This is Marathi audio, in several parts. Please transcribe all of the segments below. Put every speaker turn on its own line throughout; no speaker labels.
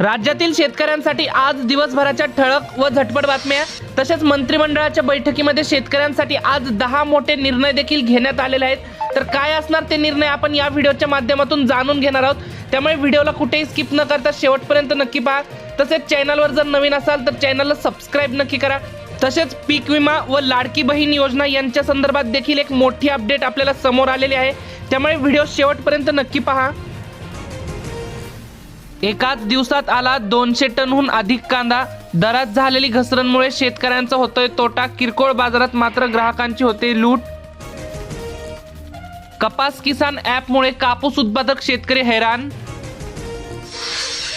राज्यातील शेतकऱ्यांसाठी आज दिवसभराच्या ठळक व झटपट बातम्या तसेच मंत्रिमंडळाच्या बैठकीमध्ये शेतकऱ्यांसाठी आज दहा मोठे निर्णय देखील घेण्यात आलेले आहेत तर काय असणार ते निर्णय आपण या व्हिडिओच्या माध्यमातून जाणून घेणार आहोत त्यामुळे व्हिडिओला कुठेही स्किप न करता शेवटपर्यंत नक्की पहा तसेच चॅनलवर जर नवीन असाल तर चॅनलला सबस्क्राईब नक्की करा तसेच पीक विमा व लाडकी बहीण योजना यांच्या संदर्भात देखील एक मोठी अपडेट आपल्याला समोर आलेली आहे त्यामुळे व्हिडिओ शेवटपर्यंत नक्की पहा एकाच दिवसात आला दोनशे टनहून अधिक कांदा दरात झालेली घसरणमुळे शेतकऱ्यांचा होतोय तोटा किरकोळ बाजारात मात्र ग्राहकांची होते लूट कपास किसान ॲपमुळे कापूस उत्पादक शेतकरी हैराण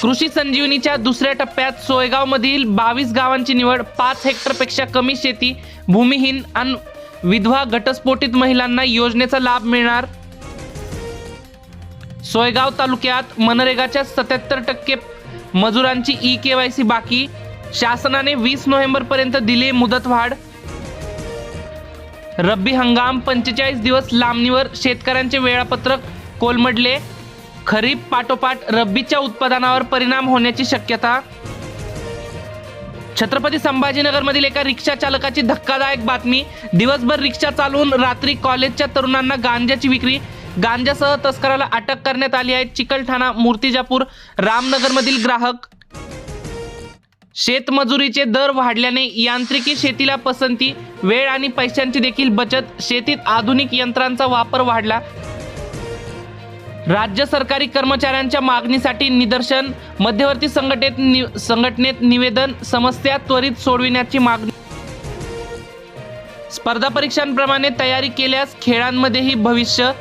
कृषी संजीवनीच्या दुसऱ्या टप्प्यात सोयगावमधील बावीस गावांची निवड पाच हेक्टरपेक्षा कमी शेती भूमिहीन आणि विधवा घटस्फोटित महिलांना योजनेचा लाभ मिळणार सोयगाव तालुक्यात मनरेगाच्या सत्याहत्तर टक्के मजुरांची ई के वाय सी बाकी शासनाने वीस नोव्हेंबर पर्यंत दिली मुदतवाढ रब्बी हंगाम पंचेचाळीस दिवस लांबणीवर शेतकऱ्यांचे वेळापत्रक कोलमडले खरीप पाठोपाठ रब्बीच्या उत्पादनावर परिणाम होण्याची शक्यता छत्रपती संभाजीनगरमधील एका रिक्षा चालकाची धक्कादायक बातमी दिवसभर रिक्षा चालवून रात्री कॉलेजच्या तरुणांना गांजाची विक्री गांजासह तस्कराला अटक करण्यात आली आहे चिकलठाणा मूर्तिजापूर रामनगरमधील ग्राहक शेतमजुरीचे दर वाढल्याने यांत्रिकी शेतीला पसंती वेळ आणि पैशांची देखील बचत शेतीत आधुनिक यंत्रांचा वापर वाढला राज्य सरकारी कर्मचाऱ्यांच्या मागणीसाठी निदर्शन मध्यवर्ती संघटनेत नि संघटनेत निवेदन समस्या त्वरित सोडविण्याची मागणी स्पर्धा परीक्षांप्रमाणे तयारी केल्यास खेळांमध्येही भविष्य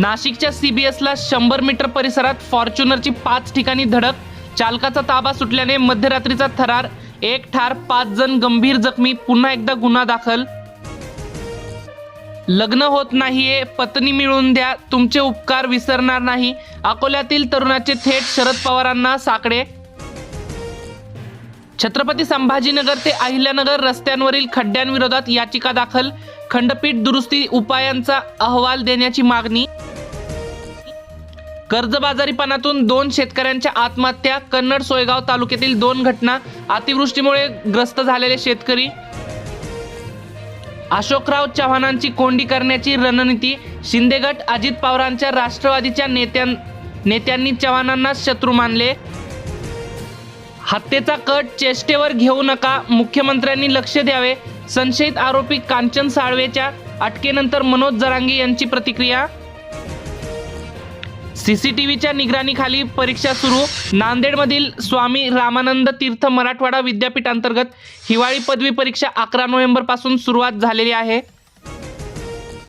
नाशिकच्या सीबीएसला शंभर मीटर परिसरात फॉर्च्युनरची पाच ठिकाणी धडक चालकाचा ताबा सुटल्याने मध्यरात्रीचा थरार एक ठार पाच जण गंभीर जखमी पुन्हा एकदा गुन्हा दाखल लग्न होत नाहीये पत्नी मिळून द्या तुमचे उपकार विसरणार नाही अकोल्यातील तरुणाचे थेट शरद पवारांना साकडे छत्रपती संभाजीनगर ते अहिल्यानगर रस्त्यांवरील खड्ड्यांविरोधात याचिका दाखल खंडपीठ दुरुस्ती उपायांचा अहवाल देण्याची मागणी कर्जबाजारीपणातून दोन शेतकऱ्यांच्या आत्महत्या कन्नड सोयगाव तालुक्यातील दोन घटना अतिवृष्टीमुळे ग्रस्त झालेले शेतकरी अशोकराव चव्हाणांची कोंडी करण्याची रणनीती शिंदेगट अजित पवारांच्या राष्ट्रवादीच्या नेत्यां नेत्यांनी चव्हाणांना शत्रू मानले हत्येचा कट चेष्टेवर घेऊ नका मुख्यमंत्र्यांनी लक्ष द्यावे संशयित आरोपी कांचन साळवेच्या अटकेनंतर मनोज जरांगे यांची प्रतिक्रिया सीसीटीव्हीच्या निगराणीखाली परीक्षा सुरू नांदेडमधील स्वामी रामानंद तीर्थ मराठवाडा विद्यापीठांतर्गत हिवाळी पदवी परीक्षा अकरा नोव्हेंबरपासून सुरुवात झालेली आहे